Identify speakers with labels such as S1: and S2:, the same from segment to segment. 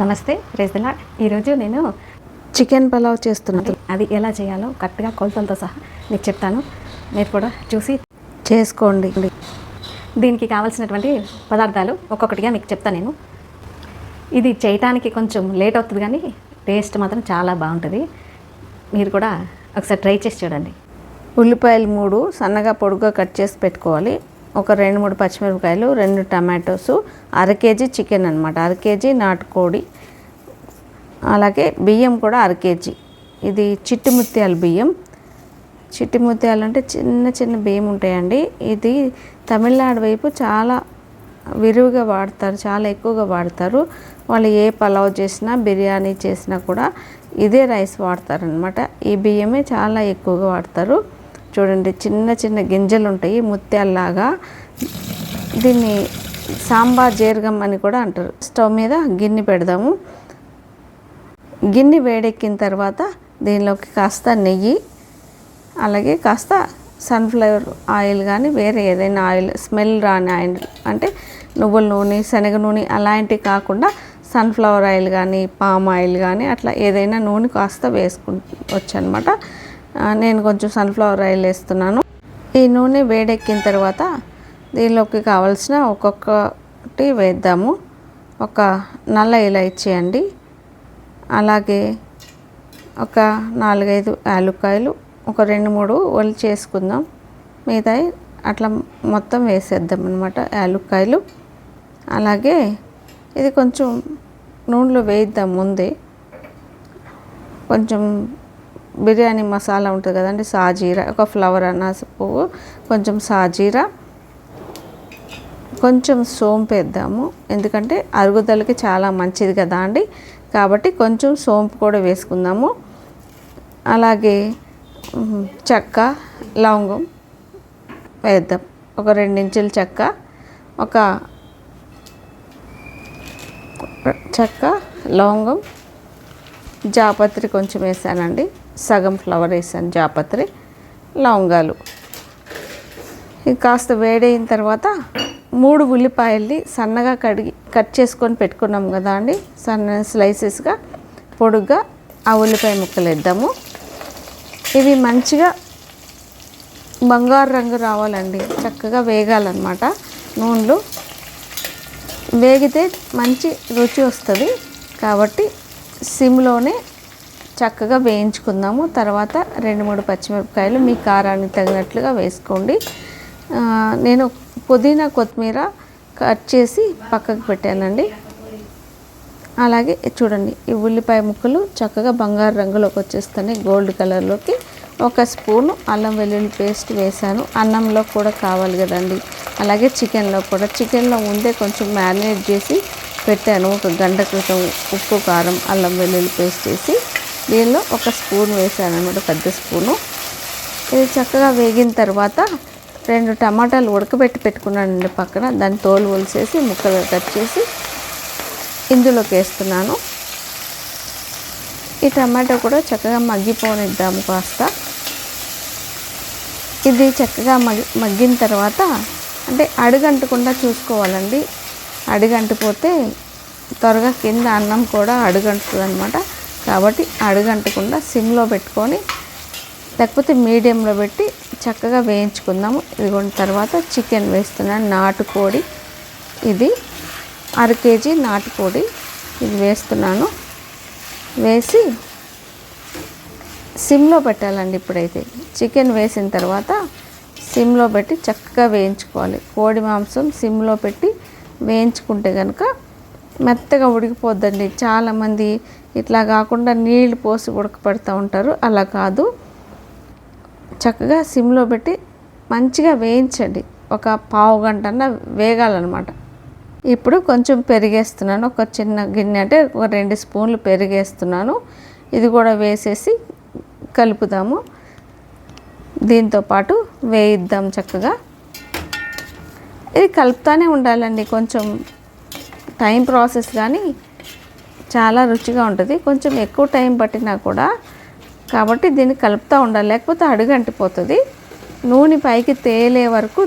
S1: నమస్తే రేజలా ఈరోజు నేను
S2: చికెన్ పలావ్ చేస్తున్నాను
S1: అది ఎలా చేయాలో కరెక్ట్గా కొలతలతో సహా మీకు చెప్తాను. మీరు కూడా చూసి
S2: చేసుకోండి.
S1: దీనికి కావాల్సినటువంటి పదార్థాలు ఒక్కొక్కటిగా మీకు చెప్తాను నేను. ఇది చేయటానికి కొంచెం లేట్ అవుతుంది కానీ టేస్ట్ మాత్రం చాలా బాగుంటుంది. మీరు కూడా ఒకసారి ట్రై చేసి చూడండి.
S2: ఉల్లిపాయలు మూడు సన్నగా పొడుగ్గా కట్ చేసి పెట్టుకోవాలి. ఒక రెండు మూడు పచ్చిమిరపకాయలు రెండు టమాటోస్ అర కేజీ చికెన్ అనమాట అర కేజీ నాటుకోడి అలాగే బియ్యం కూడా అర కేజీ. ఇది చిట్టి ముత్యాల బియ్యం. చిట్టి ముత్యాలు అంటే చిన్న చిన్న బియ్యం ఉంటాయండి. ఇది తమిళనాడు వైపు చాలా విరివిగా వాడతారు చాలా ఎక్కువగా వాడతారు. వాళ్ళు ఏ పలావ్ చేసినా బిర్యానీ చేసినా కూడా ఇదే రైస్ వాడతారనమాట ఈ బియ్యమే చాలా ఎక్కువగా వాడతారు. చూడండి చిన్న చిన్న గింజలు ఉంటాయి ముత్యాల్లాగా. దీన్ని సాంబార్ జీర్గం అని కూడా అంటారు. స్టవ్ మీద గిన్నె పెడదాము. గిన్నె వేడెక్కిన తర్వాత దీనిలోకి కాస్త నెయ్యి అలాగే కాస్త సన్ఫ్లవర్ ఆయిల్ కానీ వేరే ఏదైనా ఆయిల్ స్మెల్ రాని ఆయిల్ అంటే నువ్వుల నూనె శనగ నూనె అలాంటివి కాకుండా సన్ఫ్లవర్ ఆయిల్ కానీ పామ్ ఆయిల్ కానీ అట్లా ఏదైనా నూనె కాస్త వేసుకుంటవచ్చు అనమాట నేను కొంచెం సన్ఫ్లవర్ ఆయిల్ వేస్తున్నాను. ఈ నూనె వేడెక్కిన తర్వాత దీనిలోకి కావాల్సిన ఒక్కొక్కటి వేద్దాము. ఒక నల్ల ఇలాచి అండి. అలాగే ఒక నాలుగైదు యాలుక్కాయలు ఒక రెండు మూడు ఒలి చేసుకుందాం. మిగతా అట్లా మొత్తం వేసేద్దాం అనమాట యాలుక్కాయలు. అలాగే ఇది కొంచెం నూనెలో వేయిద్దాం ముందే. కొంచెం బిర్యానీ మసాలా ఉంటుంది కదండి సాజీరా ఒక ఫ్లవర్ అనాస పువ్వు కొంచెం సాజీరా కొంచెం సోంపు వేద్దాము. ఎందుకంటే అరుగుదలకి చాలా మంచిది కదా అండి. కాబట్టి కొంచెం సోంపు కూడా వేసుకుందాము. అలాగే చెక్క లవంగం వేద్దాం. ఒక రెండించుల చెక్క ఒక చెక్క లవంగం జాపత్రి కొంచెం వేసానండి. సగం ఫ్లవర్ వేసాను జాపత్రి లవంగాలు. ఇది కాస్త వేడైన తర్వాత మూడు ఉల్లిపాయల్ని సన్నగా కడిగి కట్ చేసుకొని పెట్టుకున్నాం కదా అండి సన్న స్లైసెస్గా పొడుగ్గా ఆ ఉల్లిపాయ ముక్కలు వేద్దాము ఇవి మంచిగా బంగారు రంగు రావాలండి చక్కగా వేగాలన్నమాట. నూనెలు వేగితే మంచి రుచి వస్తుంది. కాబట్టి సిమ్లోనే చక్కగా వేయించుకుందాము. తర్వాత రెండు మూడు పచ్చిమిరపకాయలు మీ కారానికి తగినట్లుగా వేసుకోండి. నేను పుదీనా కొత్తిమీర కట్ చేసి పక్కకు పెట్టానండి. అలాగే చూడండి ఈ ఉల్లిపాయ ముక్కలు చక్కగా బంగారు రంగులోకి వచ్చేస్తాయి గోల్డ్ కలర్లోకి ఒక స్పూను అల్లం వెల్లుల్లి పేస్ట్ వేసాను అన్నంలో కూడా కావాలి కదండి. అలాగే చికెన్లో కూడా. చికెన్లో ముందే కొంచెం మ్యారినేట్ చేసి పెట్టాను. ఒక గంట క్రితం ఉప్పు కారం అల్లం వెల్లుల్లి పేస్ట్ వేసి దీనిలో ఒక స్పూన్ వేసాను అనమాట పెద్ద స్పూను. ఇది చక్కగా వేగిన తర్వాత రెండు టమాటాలు ఉడకబెట్టి పెట్టుకున్నానండి పక్కన. దాన్ని తోలు ఒలిసేసి ముక్కలు కట్ చేసి ఇందులోకి వేస్తున్నాను. ఈ టమాటో కూడా చక్కగా మగ్గిపోనిద్దాము కాస్త. ఇది చక్కగా మగ్గి మగ్గిన తర్వాత అంటే అడుగంటకుండా చూసుకోవాలండి. అడుగంటిపోతే త్వరగా కింద అన్నం కూడా అడుగంటుతుంది అనమాట కాబట్టి అడుగంటకుండా సిమ్లో పెట్టుకొని లేకపోతే మీడియంలో పెట్టి చక్కగా వేయించుకుందాము. ఇదిగోండి తర్వాత చికెన్ వేస్తున్నాను నాటుకోడి. ఇది అర కేజీ నాటుకోడి ఇది వేస్తున్నాను. వేసి సిమ్లో పెట్టాలండి ఇప్పుడైతే. చికెన్ వేసిన తర్వాత సిమ్లో పెట్టి చక్కగా వేయించుకోవాలి. కోడి మాంసం సిమ్లో పెట్టి వేయించుకుంటే కనుక మెత్తగా ఉడికిపోద్దండి. చాలామంది ఇట్లా కాకుండా నీళ్ళు పోసి ఉడకపెడతా ఉంటారు. అలా కాదు. చక్కగా సిమ్లో పెట్టి మంచిగా వేయించండి. ఒక పావు గంట వేగాలన్నమాట. ఇప్పుడు కొంచెం పెరిగేస్తున్నాను. ఒక చిన్న గిన్నె అంటే ఒక రెండు స్పూన్లు పెరిగేస్తున్నాను. ఇది కూడా వేసేసి కలుపుదాము. దీంతో పాటు వేయిద్దాం చక్కగా. ఇది కలుపుతానే ఉండాలండి. కొంచెం టైం ప్రాసెస్ కానీ చాలా రుచిగా ఉంటుంది. కొంచెం ఎక్కువ టైం పట్టినా కూడా కాబట్టి దీన్ని కలుపుతూ ఉండాలి. లేకపోతే అడుగంటిపోతుంది నూనె పైకి తేలే వరకు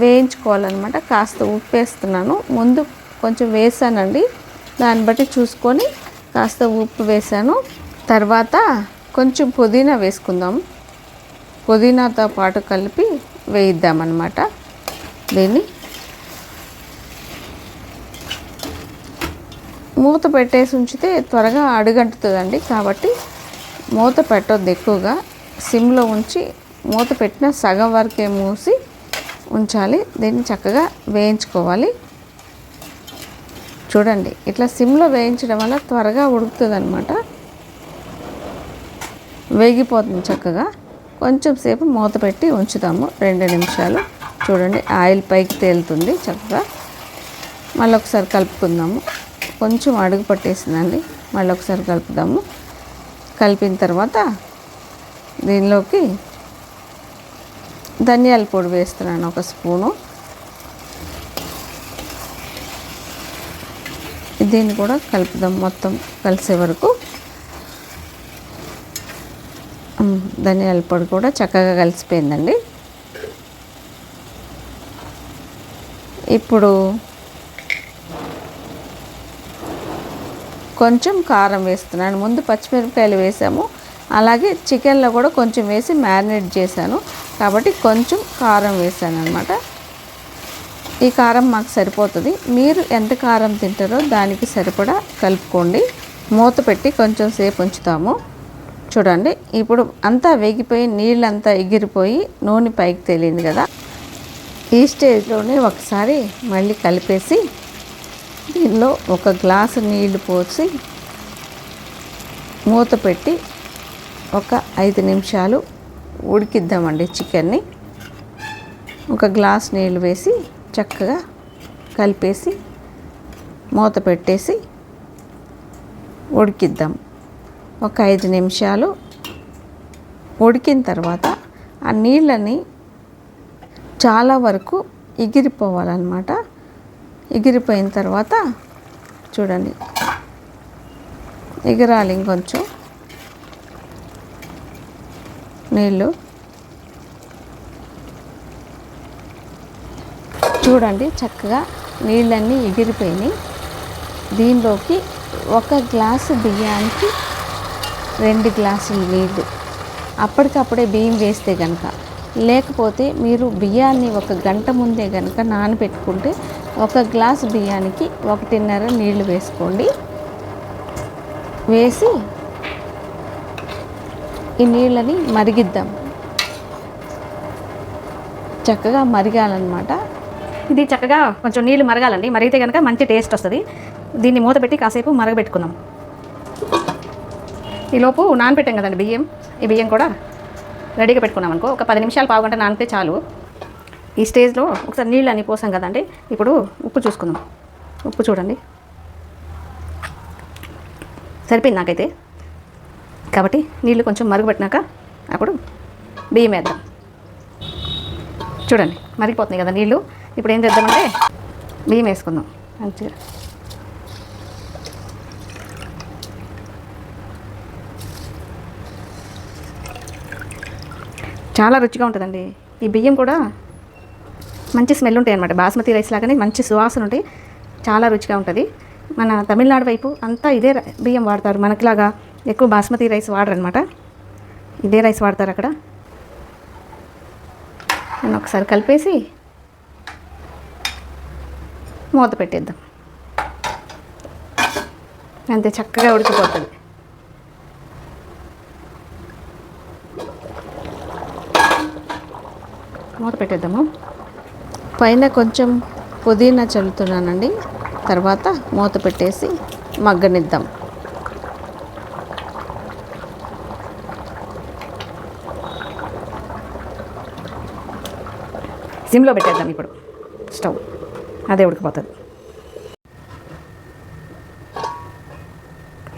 S2: వేయించుకోవాలన్నమాట. కాస్త ఉప్పు వేస్తున్నాను ముందు కొంచెం వేసానండి. దాన్ని బట్టి చూసుకొని కాస్త ఉప్పు వేసాను. తర్వాత కొంచెం పుదీనా వేసుకుందాం. పుదీనాతో పాటు కలిపి వేయిద్దామన్నమాట. దీన్ని మూత పెట్టేసి ఉంచితే త్వరగా అడుగంటుతుందండి. కాబట్టి మూత పెట్టొద్దు ఎక్కువగా. సిమ్లో ఉంచి మూత పెట్టిన సగం వరకే మూసి ఉంచాలి. దీన్ని చక్కగా వేయించుకోవాలి. చూడండి ఇట్లా సిమ్లో వేయించడం వల్ల త్వరగా ఉడుకుతుంది అనమాట వేగిపోతుంది చక్కగా. కొంచెం సేపు మూత పెట్టి ఉంచుతాము. రెండు నిమిషాలు. చూడండి ఆయిల్ పైకి తేలుతుంది చక్కగా. మళ్ళీ ఒకసారి కలుపుకుందాము. కొంచెం అడుగు పట్టేసిందండి. మళ్ళీ ఒకసారి కలుపుదాము. కలిపిన తర్వాత దీనిలోకి ధనియాల పొడి వేస్తున్నాను ఒక స్పూను. దీన్ని కూడా కలుపుదాం మొత్తం కలిసే వరకు. ధనియాల పొడి కూడా చక్కగా కలిసిపోయిందండి. ఇప్పుడు కొంచెం కారం వేస్తున్నాను. ముందు పచ్చిమిరపకాయలు వేసాము. అలాగే చికెన్లో కూడా కొంచెం వేసి మ్యారినేట్ చేశాను. కాబట్టి కొంచెం కారం వేసాను అనమాట ఈ కారం మాకు సరిపోతుంది. మీరు ఎంత కారం తింటారో దానికి సరిపడా కలుపుకోండి. మూత పెట్టి కొంచెం సేపు ఉంచుతాము. చూడండి ఇప్పుడు అంతా వేగిపోయి నీళ్ళంతా ఎగిరిపోయి నూనె పైకి తేలింది కదా. ఈ స్టేజ్లోనే ఒకసారి మళ్ళీ కలిపేసి దీనిలో ఒక గ్లాసు నీళ్ళు పోసి మూత పెట్టి ఒక ఐదు నిమిషాలు ఉడికిద్దామండి చికెన్ని. ఒక గ్లాస్ నీళ్ళు వేసి చక్కగా కలిపేసి మూత పెట్టేసి ఉడికిద్దాం. ఒక ఐదు నిమిషాలు ఉడికిన తర్వాత ఆ నీళ్ళని చాలా వరకు ఎగిరిపోవాలన్నమాట. ఎగిరిపోయిన తర్వాత చూడండి. ఎగరాలి ఇంకొంచెం. నీళ్ళు. చూడండి చక్కగా నీళ్ళన్నీ ఎగిరిపోయినాయి. దీనిలోకి ఒక గ్లాసు బియ్యానికి రెండు గ్లాసులు నీళ్ళు. అప్పటికప్పుడే బియ్యం వేస్తే కనుక లేకపోతే మీరు బియ్యాన్ని ఒక గంట ముందే కనుక నానబెట్టుకుంటే ఒక గ్లాస్ బియ్యానికి ఒకటిన్నర నీళ్ళు వేసుకోండి. వేసి ఈ నీళ్ళని మరిగిద్దాం. చక్కగా మరిగాలన్నమాట.
S1: ఇది చక్కగా కొంచెం నీళ్ళు మరగాలండి. మరిగితే కనుక మంచి టేస్ట్ వస్తుంది. దీన్ని మూత పెట్టి కాసేపు మరగబెట్టుకుందాం. ఈలోపు నానబెట్టాం కదండి బియ్యం. ఈ బియ్యం కూడా రెడీగా పెట్టుకున్నాం అనుకో. ఒక పది నిమిషాలు పావు గంట నానితే చాలు. ఈ స్టేజ్లో ఒకసారి నీళ్ళు అని పోసాం కదండి. ఇప్పుడు ఉప్పు చూసుకుందాం. ఉప్పు చూడండి. సరిపోయింది నాకైతే. కాబట్టి నీళ్ళు కొంచెం మరుగుపెట్టినాక అప్పుడు బియ్యం వేద్దాం. చూడండి మరిగిపోతున్నాయి కదా నీళ్ళు. ఇప్పుడు ఏం చేద్దామంటే బియ్యం వేసుకుందాం. మంచిగా. చాలా రుచిగా ఉంటుందండి. ఈ బియ్యం కూడా మంచి స్మెల్ ఉంటాయి అనమాట బాస్మతి రైస్ లాగానే మంచి సువాసన ఉంటాయి. చాలా రుచిగా ఉంటుంది. మన తమిళనాడు వైపు అంతా ఇదే బియ్యం వాడతారు. మనకిలాగా ఎక్కువ బాస్మతి రైస్ వాడరు అనమాట ఇదే రైస్ వాడతారు అక్కడ. నేను ఒకసారి కలిపేసి మూత పెట్టేద్దాం. అంతే చక్కగా ఉడికిపోతుంది. మూత పెట్టేద్దాము.
S2: పైన కొంచెం పుదీనా చల్లుతున్నానండి. తర్వాత మూత పెట్టేసి మగ్గనిద్దాం.
S1: సిమ్లో పెట్టేద్దాం ఇప్పుడు. స్టవ్. అదే ఉడికిపోతుంది.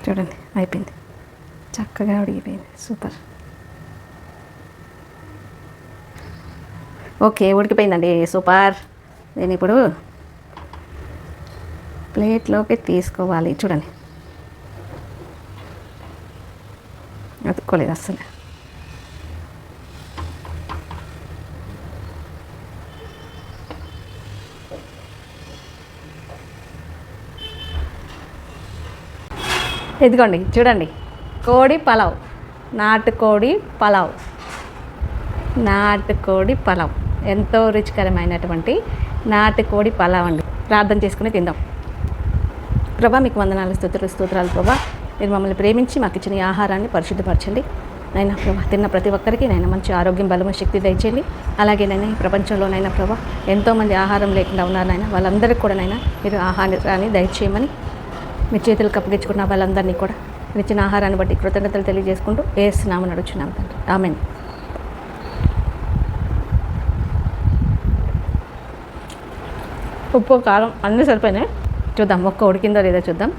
S1: చూడండి అయిపోయింది. చక్కగా ఉడికిపోయింది. సూపర్. ఓకే ఉడికిపోయిందండి. సూపర్. నేను ఇప్పుడు ప్లేట్లోకి తీసుకోవాలి. చూడండి. అతుక్కోలేదు అస్సలు.
S2: ఇదిగోండి చూడండి. కోడి పలావ్. నాటుకోడి పలావ్. నాటుకోడి పలావ్. ఎంతో రుచికరమైనటువంటి నాటుకోడి పలావ్ అండి. ప్రార్థన చేసుకుని తిందాం. ప్రభా మీకు వందనాలు స్తోత్రాలు స్తోత్రాలు ప్రభా. మీరు మమ్మల్ని ప్రేమించి మాకు ఇచ్చిన ఈ ఆహారాన్ని పరిశుద్ధపరచండి. నైనా ప్రభా తిన్న ప్రతి ఒక్కరికి నైనా మంచి ఆరోగ్యం బలము శక్తి దయచేయండి. అలాగే నైనా ఈ ప్రపంచంలోనైనా ప్రభా ఎంతోమంది ఆహారం లేకుండా ఉన్నారనైనా వాళ్ళందరికీ కూడా నైనా మీరు ఆహారాన్ని దయచేయమని మీ చేతులు అప్పగించుకున్న వాళ్ళందరినీ కూడా మీరు ఇచ్చిన ఆహారాన్ని బట్టి కృతజ్ఞతలు తెలియజేసుకుంటూ వేస్తున్నామని అడుగుచున్నాం తండ్రి. ఆమెను. ఉప్పు కారం అన్నీ సరిపోయినాయి. చూద్దాం ఒక్క ఉడికిందో లేదో చూద్దాం.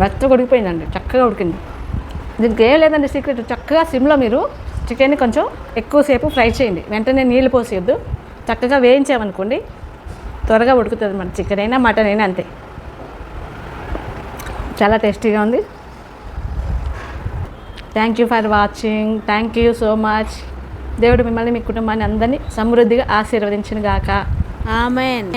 S2: మెత్తగా ఉడికిపోయిందండి చక్కగా ఉడికింది. దీనికి ఏం లేదండి సీక్రెట్ చక్కగా సిమ్లో మీరు చికెన్ని కొంచెం ఎక్కువసేపు ఫ్రై చేయండి. వెంటనే నీళ్ళు పోసేయద్దు. చక్కగా వేయించామనుకోండి త్వరగా ఉడుకుతుంది మన చికెన్ అయినా మటన్ అయినా అంతే. చాలా టేస్టీగా ఉంది. Thank you for watching thank you so much దేవుడు మిమ్మల్ని మీ కుటుంబాన్ని అందరినీ సమృద్ధిగా ఆశీర్వదించిన గాక.
S3: ఆమెన్.